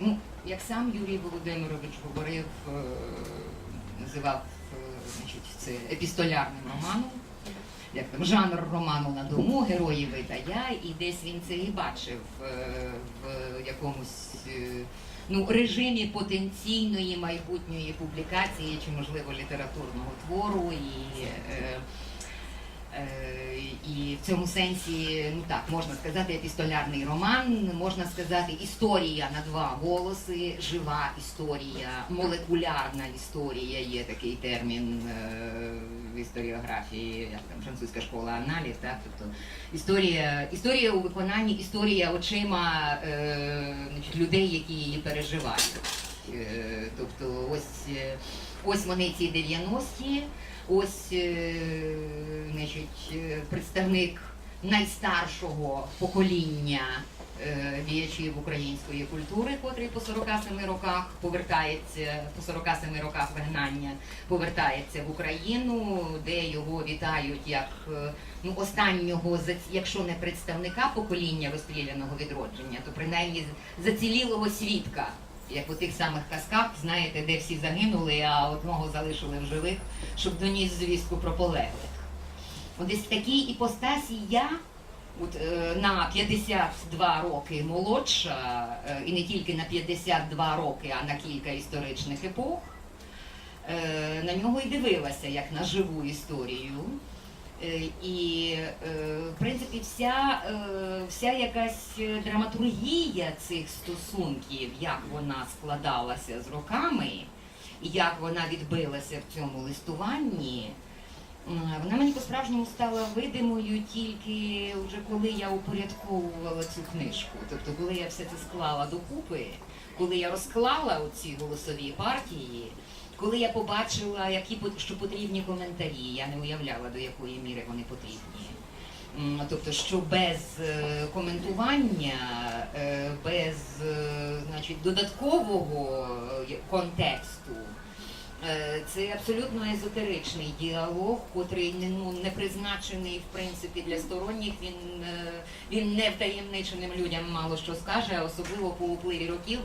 Ну, як сам Юрій Володимирович говорив, е, називав е, значить, це епістолярним романом, як там жанр роману на дому, герої ви та я, і десь він це і бачив е, в якомусь ну, режимі потенційної майбутньої публікації чи, можливо, літературного твору. І, е, Е, І в цьому сенсі, ну так, можна сказати, епістолярний роман, можна сказати, історія на два голоси, жива історія, молекулярна історія, є такий термін е, в історіографії, як там французька школа аналіз, так, тобто історія, історія у виконанні, історія очима е, людей, які її переживають. Е, Тобто ось, е, ось вони ці 90-ті, ось е, значить, представник найстаршого покоління діячів української культури, котрий по 47 роках повертається, по 47 роках вигнання повертається в Україну, де його вітають як ну, останнього, якщо не представника покоління розстріляного відродження, то принаймні зацілілого свідка. Як у тих самих казках, знаєте, де всі загинули, а одного залишили в живих, щоб доніс звістку про полеглих. От десь в такій іпостасі я от, е, на 52 роки молодша, е, і не тільки на 52 роки, а на кілька історичних епох, е, на нього і дивилася як на живу історію. Е, І, е, в принципі, вся, е, вся якась драматургія цих стосунків, як вона складалася з роками, як вона відбилася в цьому листуванні, вона мені по-справжньому стала видимою тільки вже коли я упорядковувала цю книжку. Тобто, коли я все це склала докупи, коли я розклала оці голосові партії, коли я побачила, які що потрібні коментарі, я не уявляла, до якої міри вони потрібні. Тобто, що без е, коментування, е, без е, значить, додаткового контексту, це абсолютно езотеричний діалог, котрий ну, не призначений в принципі для сторонніх. Він, він не втаємниченим людям мало що скаже, особливо по upливі років.